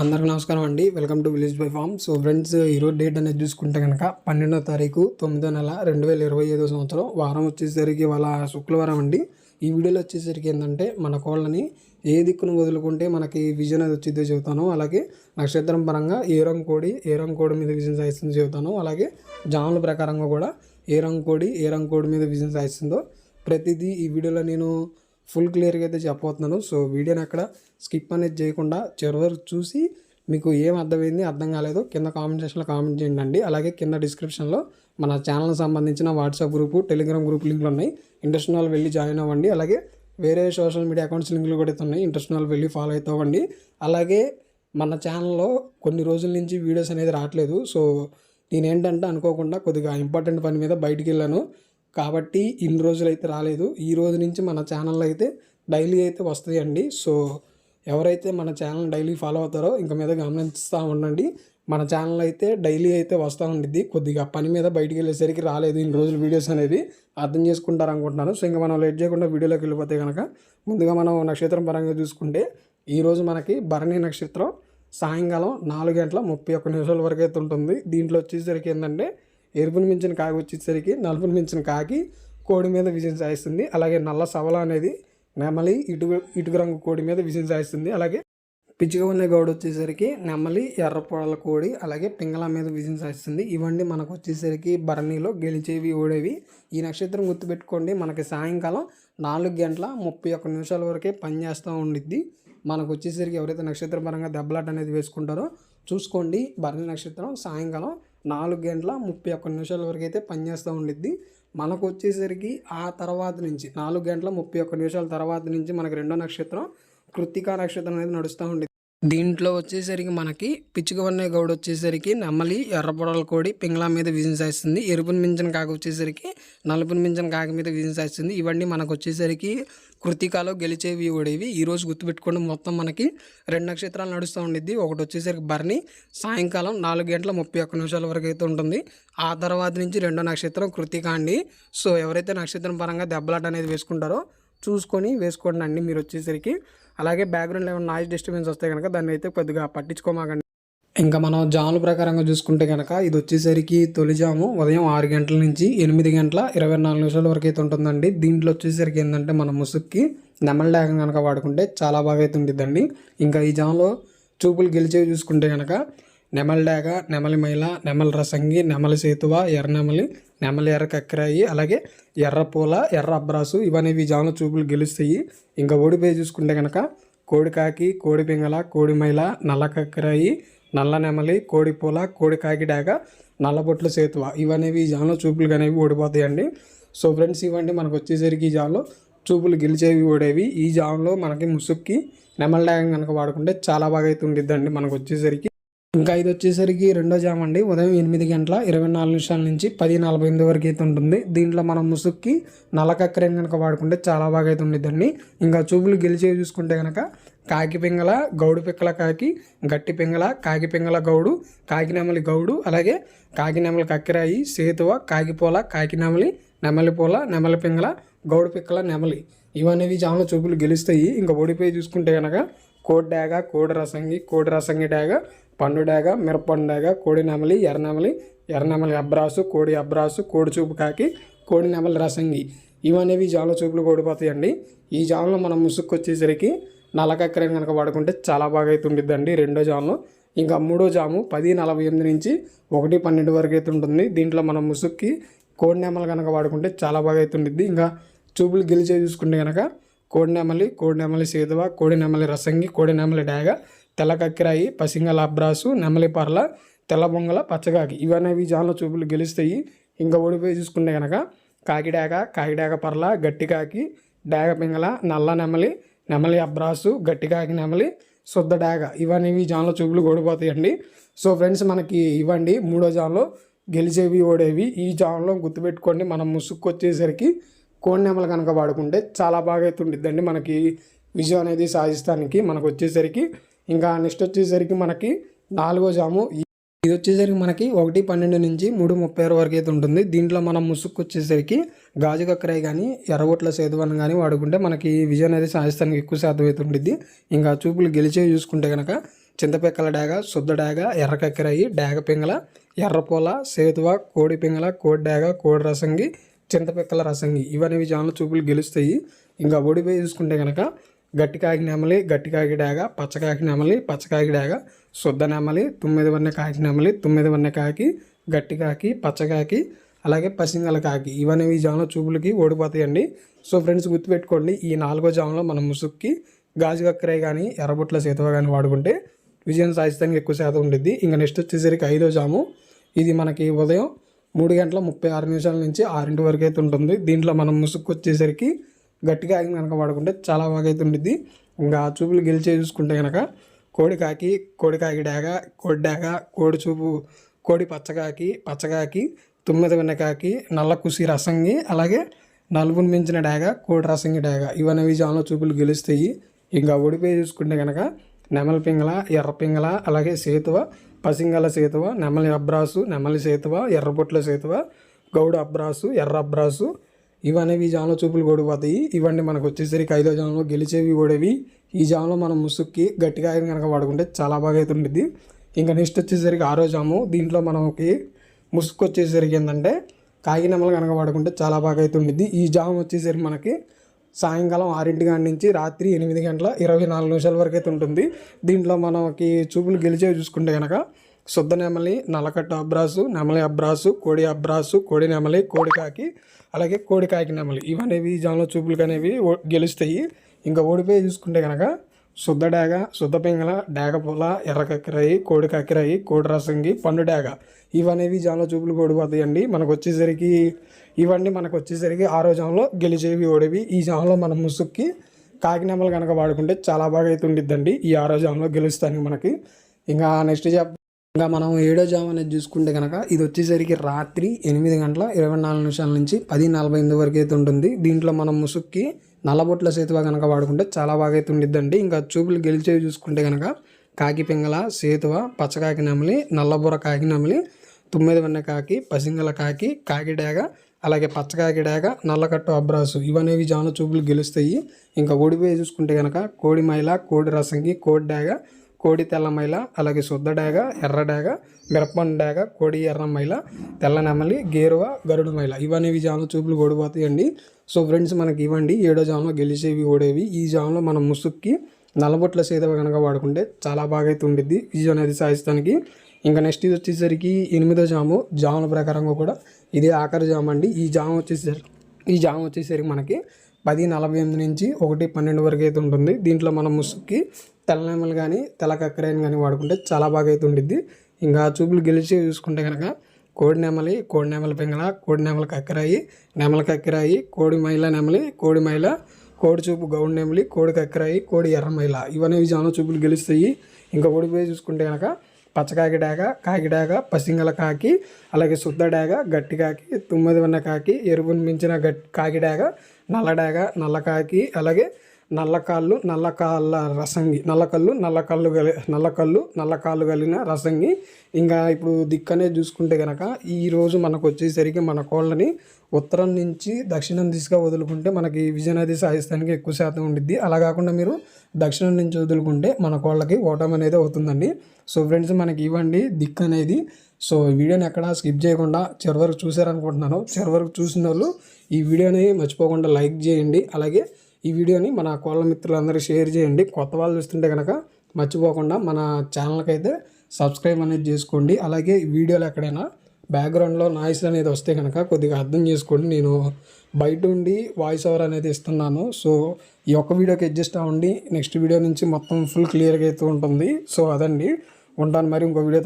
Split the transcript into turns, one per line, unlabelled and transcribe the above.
అందరికీ నమస్కారం అండి. Welcome to village by farm so friends ఈరోజు డేట్ అనేది చూసుకుంటే కనుక పన్నెండో తారీఖు తొమ్మిదో నెల రెండు వేల ఇరవై ఐదో సంవత్సరం. వారం వచ్చేసరికి వాళ్ళ శుక్రవారం అండి. ఈ వీడియోలో వచ్చేసరికి ఏంటంటే మన కోళ్ళని ఏ దిక్కును వదులుకుంటే మనకి విజన్ అది వచ్చిందో చెబుతాను. అలాగే నక్షత్రం పరంగా ఏ రంగు కోడి ఏ రంగు కోడి మీద విజన్ సాయిస్తుందో చెబుతాను. అలాగే జాముల ప్రకారంగా కూడా ఏ రంగు కోడి ఏ రంగు కోడి మీద విజన్ సాయిస్తుందో ప్రతిదీ ఈ వీడియోలో నేను ఫుల్ క్లియర్గా అయితే చెప్పబోతున్నాను. సో వీడియోని అక్కడ స్కిప్ అనేది చేయకుండా చివరి వరకు చూసి మీకు ఏం అర్థమైంది అర్థం కాలేదు కింద కామెంట్ సెక్షన్లో కామెంట్ చేయండి అండి. అలాగే కింద డిస్క్రిప్షన్లో మన ఛానల్కి సంబంధించిన వాట్సాప్ గ్రూపు టెలిగ్రామ్ గ్రూప్ లింకులు ఉన్నాయి. ఇంట్రెస్ట్ వెళ్ళి జాయిన్ అవ్వండి. అలాగే వేరే సోషల్ మీడియా అకౌంట్స్ లింకులు కూడా అయితే ఉన్నాయి. ఇంట్రెస్ట్ వెళ్ళి ఫాలో అయితే అవ్వండి. అలాగే మన ఛానల్లో కొన్ని రోజుల నుంచి వీడియోస్ అనేది రావట్లేదు. సో నేనేంటంటే అనుకోకుండా కొద్దిగా ఇంపార్టెంట్ పని మీద బయటికి వెళ్ళాను. కాబట్టి ఇన్ని రోజులు అయితే రాలేదు. ఈ రోజు నుంచి మన ఛానల్లో అయితే డైలీ అయితే వస్తాయండి సో ఎవరైతే మన ఛానల్ డైలీ ఫాలో అవుతారో ఇంక మీద గమనిస్తూ ఉండండి. మన ఛానల్ అయితే డైలీ అయితే వస్తూ ఉండిద్ది. కొద్దిగా పని మీద బయటికి వెళ్ళేసరికి రాలేదు ఇన్ని రోజులు వీడియోస్ అనేది. అర్థం చేసుకుంటారు అనుకుంటున్నాను. సో ఇంకా మనం లేట్ చేయకుండా వీడియోలోకి వెళ్ళిపోతే కనుక ముందుగా మనం నక్షత్రం పరంగా చూసుకుంటే ఈరోజు మనకి భరణి నక్షత్రం సాయంకాలం నాలుగు గంటల ముప్పై ఒక్క నిమిషాల వరకు అయితే ఉంటుంది. దీంట్లో వచ్చేసరికి ఏంటంటే ఎరుపుని మించిన కాకి వచ్చేసరికి నలుపుని మించిన కాకి కోడి మీద విజయం సాధిస్తుంది. అలాగే నల్ల సవల అనేది నెమలి ఇటు ఇటుక రంగు కోడి మీద విజయం సాధిస్తుంది. అలాగే పిచ్చిగా ఉన్న గౌడ వచ్చేసరికి నెమలి ఎర్రపొడల కోడి అలాగే పింగళ మీద విజయం సాధిస్తుంది. ఇవన్నీ మనకు వచ్చేసరికి భరణిలో గెలిచేవి ఓడేవి. ఈ నక్షత్రం గుర్తుపెట్టుకోండి మనకి సాయంకాలం నాలుగు గంటల ముప్పై ఒక్క నిమిషాల వరకే పనిచేస్తూ ఉండిద్ది. మనకు వచ్చేసరికి ఎవరైతే నక్షత్రపరంగా దెబ్బలాట అనేది వేసుకుంటారో చూసుకోండి భరణి నక్షత్రం సాయంకాలం నాలుగు గంటల ముప్పై ఒక్క నిమిషాల వరకు అయితే పనిచేస్తూ ఉండిద్ది. మనకు వచ్చేసరికి ఆ తర్వాత నుంచి నాలుగు గంటల ముప్పై ఒక్క నిమిషాల తర్వాత నుంచి మనకు రెండో నక్షత్రం కృత్తికా నక్షత్రం అనేది నడుస్తూ ఉండిద్ది. దీంట్లో వచ్చేసరికి మనకి పిచ్చుకవన్నే గౌడ్ వచ్చేసరికి నెమలి ఎర్రపొడల కోడి పింగళ మీద విజయం చేస్తుంది ఎరుపుని మించిన కాకి వచ్చేసరికి నలుపుని మించిన కాకి మీద విజయం చేస్తుంది ఇవన్నీ మనకు వచ్చేసరికి కృతికాలో గెలిచేవి ఓడేవి ఈరోజు రోజు గుర్తుపెట్టుకోండి మొత్తం మనకి రెండు నక్షత్రాలు నడుస్తూ ఉండిద్ది. ఒకటి వచ్చేసరికి భరణి సాయంకాలం నాలుగు గంటల ముప్పై ఒక్క నిమిషాల వరకు అయితే ఉంటుంది. ఆ తర్వాత నుంచి రెండో నక్షత్రం కృతిక అండి సో ఎవరైతే నక్షత్రం పరంగా దెబ్బలాట అనేది వేసుకుంటారో చూసుకొని వేసుకోండి అండి. మీరు వచ్చేసరికి అలాగే బ్యాక్గ్రౌండ్లో ఏమైనా నాయిస్ డిస్టర్బెన్స్ వస్తే కనుక దాన్ని అయితే కొద్దిగా పట్టించుకోమాకండి. ఇంకా మనం జాముల ప్రకారంగా చూసుకుంటే కనుక ఇది వచ్చేసరికి తొలి జాము ఉదయం ఆరు గంటల నుంచి ఎనిమిది గంటల ఇరవై నాలుగు నిమిషాల వరకు అయితే ఉంటుందండి. దీంట్లో వచ్చేసరికి ఏంటంటే మన ముసుక్కి నెమలి డాగం కనుక వాడుకుంటే చాలా బాగా అయితే ఉంటుందండి ఇంకా ఈ జాములో చూపులు గెలిచేవి చూసుకుంటే కనుక నెమలి డాగ నెమలి మైల నెమలి రసంగి నెమలి సేతువ ఎర్ర నెమలి నెమలి ఎర్ర కక్కిరాయి అలాగే ఎర్ర పూల ఎర్ర అబ్రాసు ఇవనేవి జాముల చూపులు గెలుస్తాయి. ఇంకా ఓడిపోయి చూసుకుంటే కనుక కోడికాకి కోడి పింగళ కోడి మైల నల్ల కక్కిరాయి నల్ల నెమలి కోడి పూల కోడి కాకి డాగ నల్లబొట్ల సేతువ ఇవనేవి ఈ చూపులు అనేవి ఓడిపోతాయండి. సో ఫ్రెండ్స్ ఇవ్వండి మనకు వచ్చేసరికి ఈ జాములో చూపులు గెలిచేవి ఓడేవి. ఈ జాములో మనకి ముసుక్కి నెమలి డాగం కనుక వాడుకుంటే చాలా బాగా అయితే ఉండిద్దండి మనకు వచ్చేసరికి. ఇంకా ఇది వచ్చేసరికి రెండో జామ్ అండి. ఉదయం ఎనిమిది గంటల ఇరవై నాలుగు నిమిషాల నుంచి పది నలభై ఎనిమిది వరకు అయితే ఉంటుంది. దీంట్లో మనం ముసుక్కి నల్లకక్కరేని కనుక వాడుకుంటే చాలా బాగా అయితే ఉండిద్దండి. ఇంకా చూపులు గెలిచేవి చూసుకుంటే కనుక కాకి పింగళ గౌడు పిక్కల కాకి గట్టి పింగళ కాకి పింగళ గౌడు కాకినెమలి గౌడు అలాగే కాకినెమలి కక్కిరాయి సేతువ కాకిపోల కాకినెమలి నెమలి పూల నెమలి పింగళ గౌడు పిక్కల నెమలి. ఇవనేవి చాలా చూపులు గెలుస్తాయి. ఇంకా ఓడిపోయి చూసుకుంటే కనుక కోడి డాగ కోడి రసంగి కోడి రసంగి డాగ పండు డాగ మిరపండు డాగ కోడి నెమలి ఎర్రనెమలి ఎర్రనెమలి అబ్రాసు కోడి అబ్రాసు కోడి చూపు కాకి కోడి నెమలి రసంగి. ఇవనేవి జాముల చూపులు కూడిపోతాయండి. ఈ జాములు మనం ముసుక్కు వచ్చేసరికి నల్లకక్కరని కనుక వాడుకుంటే చాలా బాగా అయితే ఉండిద్దండి రెండో జాములో ఇంకా మూడో జాము పది నలభై ఎనిమిది నుంచి ఒకటి పన్నెండు వరకు అయితే ఉంటుంది. దీంట్లో మనం ముసుక్కి కోడి నెమలు కనుక వాడుకుంటే చాలా బాగా అయితే ఉండిద్ది. ఇంకా చూపులు గెలిచే చూసుకుంటే కనుక కోడినెమలి కోడినెమలి సేదువ కోడినెమలి రసంగి కోడి నెమలి డాగ తెల్ల కక్కిరాయి పసింగల అబ్రాసు నెమలి పర్ల తెల్లబొంగల పచ్చగాకి. ఇవనేవి జాన్ల చూపులు గెలుస్తాయి. ఇంకా ఓడిపోయి చూసుకుంటే కనుక కాకిడాగ కాకిడాక పర్ల గట్టి కాకి డాగ పింగళ నల్ల నెమలి నెమలి అబ్రాసు గట్టి కాకి నెమలి శుద్ధ డాగ. ఇవనేవి జాన్ల చూపులు ఓడిపోతాయండి. సో ఫ్రెండ్స్ మనకి ఇవ్వండి. మూడో జాన్లో గెలిచేవి ఓడేవి. ఈ జాన్లో గుర్తుపెట్టుకోండి. మనం ముసుక్కు వచ్చేసరికి కోడి నెమలు కనుక వాడుకుంటే చాలా బాగా అయితే ఉండిద్దండి మనకి విజయం అనేది సాధిస్తానికి మనకు వచ్చేసరికి ఇంకా నెక్స్ట్ వచ్చేసరికి మనకి నాలుగో జాము. ఇది వచ్చేసరికి మనకి ఒకటి పన్నెండు నుంచి మూడు ముప్పై ఆరు వరకు అయితే ఉంటుంది. దీంట్లో మనం ముసుక్కు వచ్చేసరికి గాజు కక్కరాయి కానీ ఎర్రగొట్ల సేతువన్ కానీ వాడుకుంటే మనకి విజయం అనేది సాధిస్తానికి ఎక్కువ శాతం అయితే ఉంటుంది ఇంకా చూపులు గెలిచేవి చూసుకుంటే కనుక చింతపెక్కల డాగ శుద్ధ డాగ ఎర్ర కక్కెరాయి డాగ పింగళ ఎర్రపూల సేతువ కోడి పింగళ కోడి డాగ కోడి రసంగి చింతపిక్కల రసంగి. ఇవనేవి జాన్ల చూపులు గెలుస్తాయి. ఇంకా ఓడిపోయి చూసుకుంటే కనుక గట్టి కాకినెమలి గట్టి కాకి డాగ పచ్చకాకి నెమలి పచ్చకాకి డాగ శుద్ధ నెమలి తొమ్మిది వన్నె కాకి నెమలి తొమ్మిది వన్నె కాకి గట్టి కాకి పచ్చకాకి అలాగే పసింగల కాకి. ఇవనేవి జాముల చూపులకి ఓడిపోతాయండి. సో ఫ్రెండ్స్ గుర్తుపెట్టుకోండి ఈ నాలుగో జాములో మనం ముసుక్కి గాజు కక్కరే కానీ ఎర్రబుట్ల సీతవ కానీ వాడుకుంటే విజయం సాధిస్తానికి ఎక్కువ శాతం ఉంటుంది ఇంకా నెక్స్ట్ వచ్చేసరికి ఐదో జాము. ఇది మనకి ఉదయం మూడు గంటల ముప్పై ఆరు నిమిషాల నుంచి ఆరింటి వరకు అయితే ఉంటుంది. దీంట్లో మనం ముసుగు వచ్చేసరికి గట్టిగా ఆగి కనుక వాడుకుంటే చాలా బాగా అయితే ఉంటుంది ఇంకా ఆ చూపులు గెలిచే చూసుకుంటే కనుక కోడి కాకి కోడి కాకి డాగ కోడి డాగ కోడి చూపు కోడి పచ్చకాకి పచ్చకాకి తుమ్మిది వెన్నకాకి నల్ల కుసి రసంగి అలాగే నలుగురు మించిన డాగ కోడి రసంగి డాగ ఇవన్నీ జాముల చూపులు గెలుస్తాయి. ఇంకా ఓడిపోయి చూసుకుంటే కనుక నెమల పింగళ ఎర్ర పింగళ అలాగే సేతువ పసింగల సేతువ నెమలి అబ్రాసు నెమలి సేతువ ఎర్రపొట్ల సేతువ గౌడ అబ్రాసు ఎర్ర అబ్రాసు ఇవనేవి జాముల చూపులు గొడిపోతాయి ఇవన్నీ మనకు వచ్చేసరికి ఐదో జాన్లో గెలిచేవి కూడావి ఈ జాములో మనం ముసుక్కి గట్టిగా కనుక వాడుకుంటే చాలా బాగా అయితే ఉంటుంది ఇంకా నెక్స్ట్ వచ్చేసరికి ఆరో జాము. దీంట్లో మనకి ముసుక్కు వచ్చేసరికి ఏంటంటే నెమలు కనుక వాడుకుంటే చాలా బాగా అయితే ఉండిద్ది ఈ జామ్ వచ్చేసరికి మనకి సాయంకాలం ఆరింటి గంట నుంచి రాత్రి ఎనిమిది గంటల ఇరవై నాలుగు నిమిషాల వరకు అయితే ఉంటుంది. దీంట్లో మనకి చూపులు గెలిచే చూసుకుంటే కనుక శుద్ధ నెమలి నలకట్ట అబ్రాసు నెమలి అబ్రాసు కోడి అబ్రాసు కోడి నెమలి కోడికాకి అలాగే కోడికాకి నెమలి. ఇవనేవి జాములో చూపులు అనేవి గెలుస్తాయి. ఇంకా ఓడిపోయి చూసుకుంటే కనుక శుద్ధ డాగ శుద్ధ పింగళ డాగ పూల ఎర్ర కక్కిరాయి కోడి కక్కిరాయి కోడి రసంగి పండు డేగ. ఇవనేవి జాములో చూపులు కోడిపోతాయండి మనకు వచ్చేసరికి ఇవన్నీ మనకు వచ్చేసరికి ఆరో జాంలో గెలిచేవి ఓడేవి. ఈ జాములో మనం ముసుక్కి కాకినామలు కనుక వాడుకుంటే చాలా బాగా అయితే ఉండిద్దండి ఈ ఆరో జాంలో గెలుస్తానికి మనకి. ఇంకా నెక్స్ట్ చెప్ ఇంకా మనం ఏడో జామ్ అనేది చూసుకుంటే కనుక ఇది వచ్చేసరికి రాత్రి ఎనిమిది గంటల ఇరవై నాలుగు నిమిషాల నుంచి పది నలభై ఎనిమిది వరకు అయితే ఉంటుంది. దీంట్లో మనం ముసుక్కి నల్లబొట్ల సేతువ కనుక వాడుకుంటే చాలా బాగా అయితే ఉండిద్దండి ఇంకా చూపులు గెలిచేవి చూసుకుంటే కనుక కాకి పింగళ సేతువ పచ్చకాకి నెమలి నల్లబుర్ర కాకి నెమలి తొమ్మిది వెన్న కాకి పసింగల కాకి కాకిడాగ అలాగే పచ్చకాకి డాగ నల్లకట్టు అబ్రాసు ఇవనేవి జాను చూపులు గెలుస్తాయి. ఇంకా ఓడిపోయి చూసుకుంటే కనుక కోడి మైల కోడి రసంగి కోడి డేగ కోడి తెల్ల మైల అలాగే శుద్ధ డాగ ఎర్ర డాగ మిరపండు డాగ కోడి ఎర్ర మైల తెల్ల నెమలి గేరువ గరుడు మైల. ఇవనేవి జాములు చూపులు ఓడిపోతాయండి సో ఫ్రెండ్స్ మనకి ఇవ్వండి. ఏడో జాములో గెలిచేవి ఓడేవి. ఈ జాములో మనం ముసుక్కి నలబొట్ల సేదవ కనుక వాడుకుంటే చాలా బాగా అయితే ఉండిద్ది విజయం అనేది సాధిస్తానికి ఇంకా నెక్స్ట్ ఇది వచ్చేసరికి ఎనిమిదో జాము. జాముల ప్రకారంగా కూడా ఇది ఆఖరి జాము అండి ఈ జాము వచ్చేసరికి ఈ జాము వచ్చేసరికి మనకి పది నలభై ఎనిమిది నుంచి ఒకటి పన్నెండు వరకు అయితే ఉంటుంది. దీంట్లో మనం ముసుక్కి తెల్లనెమ్మలు కానీ తెల్ల కక్కరాయని కానీ వాడుకుంటే చాలా బాగా అయితే ఉండిద్ది ఇంకా చూపులు గెలిచి చూసుకుంటే కనుక కోడి నెమలి కోడి నెమల పింగళ కోడి నెమల కక్కరాయి నెమల కక్కరాయి కోడి మైల నెమలి కోడి మైల కోడి చూపు గౌడ్ నెమలి కోడి కక్కరాయి కోడి ఎర్ర మైల ఇవన్నీ జాను చూపులు గెలుస్తాయి. ఇంకా ఓడిపోయి చూసుకుంటే కనుక పచ్చకాకి డాగ కాకి డాగ పసింగల కాకి అలాగే శుద్ధ డాగ గట్టి కాకి తుమ్మది ఉన్న కాకి ఎరుపుని మించిన గట్టి కాకి డాగ నల్ల డాగ నల్ల కాకి అలాగే నల్లకాళ్ళు నల్లకాళ్ళ రసంగి నల్లకళ్ళు నల్లకళ్ళు గలి నల్లకళ్ళు నల్లకాళ్ళు కలిగిన రసంగి. ఇంకా ఇప్పుడు దిక్కనే చూసుకుంటే కనుక ఈరోజు మనకు వచ్చేసరికి మన కోళ్ళని ఉత్తరం నుంచి దక్షిణం దిశగా వదులుకుంటే మనకి విజయనది సాధిస్తానికి ఎక్కువ శాతం ఉండిద్ది. అలా కాకుండా మీరు దక్షిణం నుంచి వదులుకుంటే మన కోళ్ళకి ఓటం అనేది అవుతుందండి. సో ఫ్రెండ్స్ మనకి ఇవ్వండి దిక్కు అనేది. సో వీడియోని ఎక్కడ స్కిప్ చేయకుండా చివరి వరకు చూసారనుకుంటున్నాను చివరి వరకు చూసిన వాళ్ళు ఈ వీడియోని మర్చిపోకుండా లైక్ చేయండి. అలాగే ఈ వీడియోని మన కోళ్ళ మిత్రులందరూ షేర్ చేయండి. కొత్త వాళ్ళు చూస్తుంటే కనుక మర్చిపోకుండా మన ఛానల్కి అయితే సబ్స్క్రైబ్ అనేది చేసుకోండి. అలాగే వీడియోలు ఎక్కడైనా బ్యాక్గ్రౌండ్లో నాయిస్ అనేది వస్తే కనుక కొద్దిగా అర్థం చేసుకోండి. నేను బయట ఉండి వాయిస్ ఓవర్ అనేది ఇస్తున్నాను. సో ఈ ఒక్క వీడియోకి అడ్జస్ట్ అవ్వండి. నెక్స్ట్ వీడియో నుంచి మొత్తం ఫుల్ క్లియర్గా అయితే ఉంటుంది. సో అదండి. ఉంటాను మరి ఇంకో వీడియోతో.